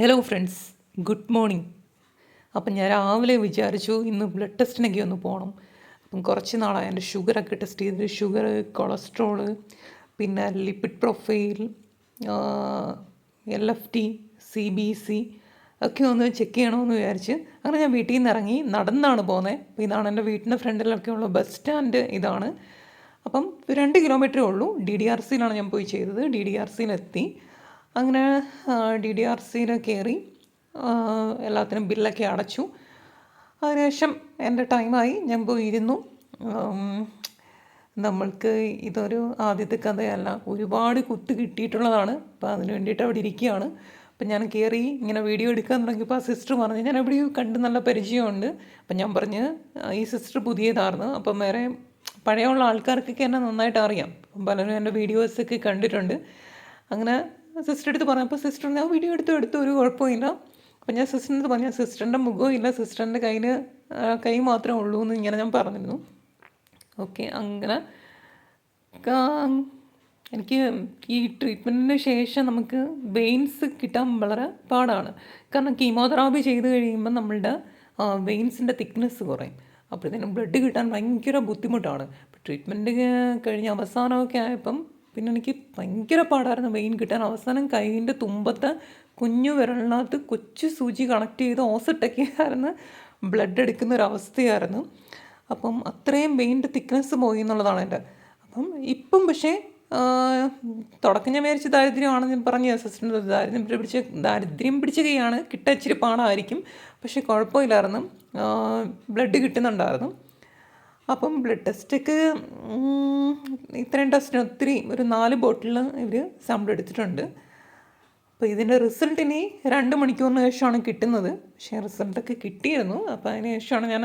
Hello friends good morning അപ്പം ഞാൻ രാവിലെ വിചാരിച്ചു ഇന്ന് ബ്ലഡ് ടെസ്റ്റിനൊക്കെ ഒന്ന് പോകണം അപ്പം കുറച്ച് നാളായി എന്റെ ഷുഗറൊക്കെ ടെസ്റ്റ് ചെയ്തിട്ട് ഷുഗർ കൊളസ്ട്രോൾ പിന്നെ lipid profile L F T C B C ഒക്കെ ഒന്ന് ചെക്ക് ചെയ്യണമെന്ന് വിചാരിച്ച് അങ്ങനെ ഞാൻ വീട്ടിൽ നിന്ന് ഇറങ്ങി നടന്നാണ് പോകുന്നത് അപ്പോൾ ഇതാണ് എന്റെ വീട്ടിന്റെ ഫ്രണ്ടിലൊക്കെ ഉള്ള ബസ് സ്റ്റാൻഡ് ഇതാണ്. അപ്പം രണ്ട് കിലോമീറ്ററേ ഉള്ളൂ. ഡി ഡി ആർ സിയിലാണ് ഞാൻ പോയി ചെയ്തത്. ഡി ഡി ആർ സിയിലെത്തി അങ്ങനെ ഡി ഡി ആർ സിയിൽ കയറി എല്ലാത്തിനും ബില്ലൊക്കെ അടച്ചു. അതിനുശേഷം എന്റെ ടൈമായി ഞാൻ പോയി ഇരുന്നു നമ്മൾക്ക് ഇതൊരു ആദ്യത്തെ കഥയല്ല. ഒരുപാട് കുത്ത് കിട്ടിയിട്ടുള്ളതാണ്. അപ്പോൾ അതിന് വേണ്ടിയിട്ട് അവിടെ ഇരിക്കുകയാണ്. അപ്പം ഞാൻ കയറി ഇങ്ങനെ വീഡിയോ എടുക്കാൻ തുടങ്ങിയപ്പോൾ ആ സിസ്റ്റർ പറഞ്ഞു ഞാൻ എവിടെയും കണ്ട് നല്ല പരിചയമുണ്ട്. അപ്പം ഞാൻ പറഞ്ഞ് ഈ സിസ്റ്റർ പുതിയതായിരുന്നു അപ്പം വേറെ പഴയമുള്ള ആൾക്കാർക്കൊക്കെ എന്നെ നന്നായിട്ട് അറിയാം. പലരും എന്റെ വീഡിയോസൊക്കെ കണ്ടിട്ടുണ്ട്. അങ്ങനെ സിസ്റ്റർ പറഞ്ഞപ്പോൾ സിസ്റ്റർ ഞാൻ വീഡിയോ എടുത്തു? എടുത്തു ഒരു കുഴപ്പമില്ല. അപ്പോൾ ഞാൻ സിസ്റ്ററിന്റെ അടുത്ത് പറഞ്ഞു സിസ്റ്ററിന്റെ മുഖവും ഇല്ല സിസ്റ്ററിന്റെ കയ്യിൽ കൈ മാത്രമേ ഉള്ളൂ എന്ന് ഇങ്ങനെ ഞാൻ പറഞ്ഞിരുന്നു. ഓക്കെ അങ്ങനെ എനിക്ക് ഈ ട്രീറ്റ്മെന്റിന് ശേഷം നമുക്ക് വെയിൻസ് കിട്ടാൻ വളരെ പാടാണ്. കാരണം കീമോതെറാപ്പി ചെയ്ത് കഴിയുമ്പോൾ നമ്മളുടെ വെയിൻസിന്റെ തിക്നെസ് കുറയും. അപ്പോഴത്തേനും ബ്ലഡ് കിട്ടാൻ ഭയങ്കര ബുദ്ധിമുട്ടാണ്. ട്രീറ്റ്മെന്റ് കഴിഞ്ഞ് അവസാനമൊക്കെ ആയപ്പം പിന്നെ എനിക്ക് ഭയങ്കര പാടായിരുന്നു വെയിൻ കിട്ടാൻ. അവസാനം കൈയിന്റെ തുമ്പത്തെ കുഞ്ഞു വിരലിനകത്ത് കൊച്ചു സൂചി കണക്ട് ചെയ്ത് ഓസിട്ടൊക്കെയായിരുന്നു ബ്ലഡ് എടുക്കുന്ന ഒരു അവസ്ഥയായിരുന്നു. അപ്പം അത്രയും വെയിന്റെ തിക്നെസ് പോയി എന്നുള്ളതാണ് എന്റെ. അപ്പം ഇപ്പം പക്ഷേ തുടക്കം ഞാൻ വിചാരിച്ച ദാരിദ്ര്യമാണെന്ന് ഞാൻ പറഞ്ഞ. അസിസ്റ്റന്റ് ദാരിദ്ര്യം പിടിച്ച ദാരിദ്ര്യം പിടിച്ച കൈയാണ്. കിട്ടാൻ ഇച്ചിരി പാടായിരിക്കും. പക്ഷേ കുഴപ്പമില്ലായിരുന്നു. ബ്ലഡ് കിട്ടുന്നുണ്ടായിരുന്നു. അപ്പം ബ്ലഡ് ടെസ്റ്റൊക്കെ ഇത്രയും ടെസ്റ്റിന് ഒത്തിരി ഒരു നാല് ബോട്ടിൽ ഇവർ സാമ്പിൾ എടുത്തിട്ടുണ്ട്. അപ്പോൾ ഇതിന്റെ റിസൾട്ട് ഇനി രണ്ട് മണിക്കൂറിന് ശേഷമാണ് കിട്ടുന്നത്. പക്ഷേ റിസൾട്ടൊക്കെ കിട്ടിയിരുന്നു. അപ്പോൾ അതിന് ശേഷമാണ് ഞാൻ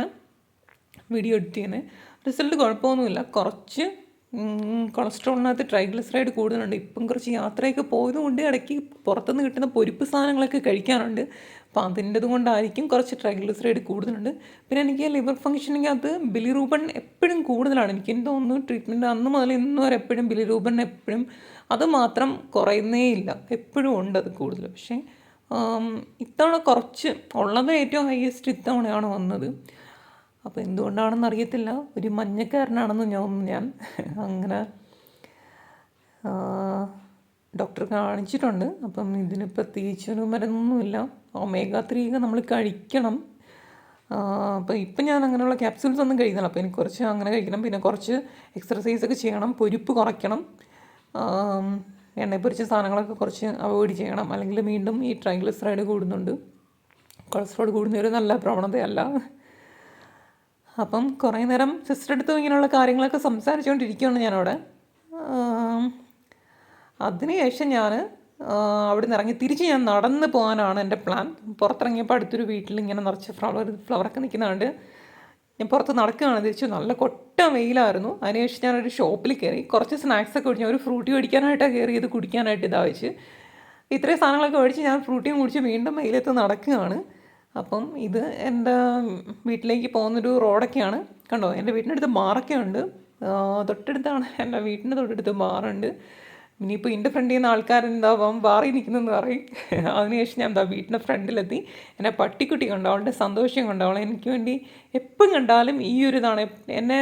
വീഡിയോ എഡിറ്റ് ചെയ്യുന്നത് റിസൾട്ട് കുഴപ്പമൊന്നുമില്ല. കുറച്ച് കൊളസ്ട്രോളിനകത്ത് ട്രൈഗ്ലിസറൈഡ് കൂടുതലുണ്ട്. ഇപ്പം കുറച്ച് യാത്രയൊക്കെ പോയതുകൊണ്ട് ഇടയ്ക്ക് പുറത്തുനിന്ന് കിട്ടുന്ന പൊരിപ്പ് സാധനങ്ങളൊക്കെ കഴിക്കാറുണ്ട്. അപ്പോൾ അതിന്റെത് കൊണ്ടായിരിക്കും കുറച്ച് ട്രൈഗ്ലിസറൈഡ് കൂടുതലുണ്ട്. പിന്നെ എനിക്ക് ലിവർ ഫംഗ്ഷനിക്കകത്ത് ബിലിറൂബൺ എപ്പോഴും കൂടുതലാണ്. എനിക്ക് എനിക്ക് തോന്നുന്നു ട്രീറ്റ്മെന്റ് അന്ന് മുതൽ ഇന്ന് വരെ എപ്പോഴും ബിലിറൂബൺ എപ്പോഴും അത് മാത്രം കുറയുന്നേ ഇല്ല. എപ്പോഴും ഉണ്ട് അത് കൂടുതൽ. പക്ഷേ ഇത്തവണ കുറച്ച് ഉള്ളത് ഏറ്റവും ഹയസ്റ്റ് ഇത്തവണയാണ് വന്നത്. അപ്പോൾ എന്തുകൊണ്ടാണെന്ന് അറിയത്തില്ല. ഒരു മഞ്ഞക്കാരനാണെന്ന് ഞാൻ ഞാൻ അങ്ങനെ ഡോക്ടർ കാണിച്ചിട്ടുണ്ട്. അപ്പം ഇതിന് പ്രത്യേകിച്ചൊരു മരുന്നൊന്നുമില്ല. ഒമേഗ ത്രീ നമ്മൾ കഴിക്കണം. അപ്പോൾ ഇപ്പം ഞാൻ അങ്ങനെയുള്ള ക്യാപ്സ്യൂൾസ് ഒന്നും കഴിക്കുന്നില്ല. അപ്പോൾ എനിക്ക് കുറച്ച് അങ്ങനെ കഴിക്കണം. പിന്നെ കുറച്ച് എക്സർസൈസ് ഒക്കെ ചെയ്യണം. പൊരിപ്പ് കുറയ്ക്കണം. എണ്ണ പൊരിച്ച സാധനങ്ങളൊക്കെ കുറച്ച് അവോയ്ഡ് ചെയ്യണം. അല്ലെങ്കിൽ വീണ്ടും ഈ ട്രൈഗ്ലിസറൈഡ് കൂടുന്നുണ്ട്. കൊളസ്ട്രോൾ കൂടുന്നൊരു നല്ല പ്രവണതയല്ല. അപ്പം കുറേ നേരം സിസ്റ്റർ അടുത്ത് ഇങ്ങനെയുള്ള കാര്യങ്ങളൊക്കെ സംസാരിച്ചുകൊണ്ടിരിക്കുകയാണ് ഞാനവിടെ. അതിനുശേഷം ഞാൻ അവിടെ നിന്ന് ഇറങ്ങി തിരിച്ച് ഞാൻ നടന്ന് പോകാനാണ് എന്റെ പ്ലാൻ. പുറത്തിറങ്ങിയപ്പോൾ അടുത്തൊരു വീട്ടിൽ ഇങ്ങനെ നിറച്ച് ഫ്ലവർ ഫ്ലവറൊക്കെ നിൽക്കുന്നതുകൊണ്ട് ഞാൻ പുറത്ത് നടക്കുകയാണ് തിരിച്ചു. നല്ല കൊട്ട വെയിലായിരുന്നു. അതിനുശേഷം ഞാനൊരു ഷോപ്പിൽ കയറി. കുറച്ച് സ്നാക്സൊക്കെ കുടിച്ചു. ഒരു ഫ്രൂട്ടി മേടിക്കാനായിട്ടാണ് കയറിയത്. കുടിക്കാനായിട്ട് ഇതാ വെച്ച്. ഇത്രയും സാധനങ്ങളൊക്കെ മേടിച്ച് ഞാൻ ഫ്രൂട്ടിയും കുടിച്ച് വീണ്ടും വെയിലത്ത് നടക്കുകയാണ്. അപ്പം ഇത് എന്റെ വീട്ടിലേക്ക് പോകുന്നൊരു റോഡൊക്കെയാണ്. കണ്ടോ എന്റെ വീട്ടിന്റെ അടുത്ത് ബാറൊക്കെ ഉണ്ട് തൊട്ടടുത്താണ് എന്റെ വീട്ടിന്റെ തൊട്ടടുത്ത് ബാറുണ്ട് ഇനിയിപ്പോൾ എന്റെ ഫ്രണ്ടിൽ നിന്ന് ആൾക്കാരെന്താവാം ബാറിൽ നിൽക്കുന്നതെന്ന് പറയും. അതിനുശേഷം ഞാൻ എന്താ വീട്ടിന്റെ ഫ്രണ്ടിലെത്തി. എന്നെ പട്ടിക്കുട്ടി കണ്ടോ അവളുടെ സന്തോഷം കണ്ടോ അവളെ എനിക്ക് വേണ്ടി എപ്പം കണ്ടാലും ഈ ഒരു ഇതാണ്. എന്നെ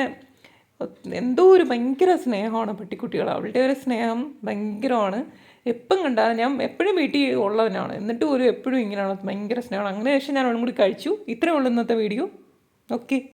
എന്തോ ഒരു ഭയങ്കര സ്നേഹമാണ് പട്ടിക്കുട്ടികൾ അവളുടെ ഒരു സ്നേഹം ഭയങ്കരമാണ്. എപ്പം കണ്ടാലും ഞാൻ എപ്പോഴും വീട്ടിൽ ഉള്ളവനാണ്. എന്നിട്ട് ഒരു എപ്പോഴും ഇങ്ങനെയാണ്. ഭയങ്കര സ്നേഹമാണ്. അങ്ങനെ ശേഷം ഞാൻ ഒന്നും കൂടി കഴിച്ചു. ഇത്രയേ ഉള്ളൂ ഇന്നത്തെ വീഡിയോ. ഓക്കെ.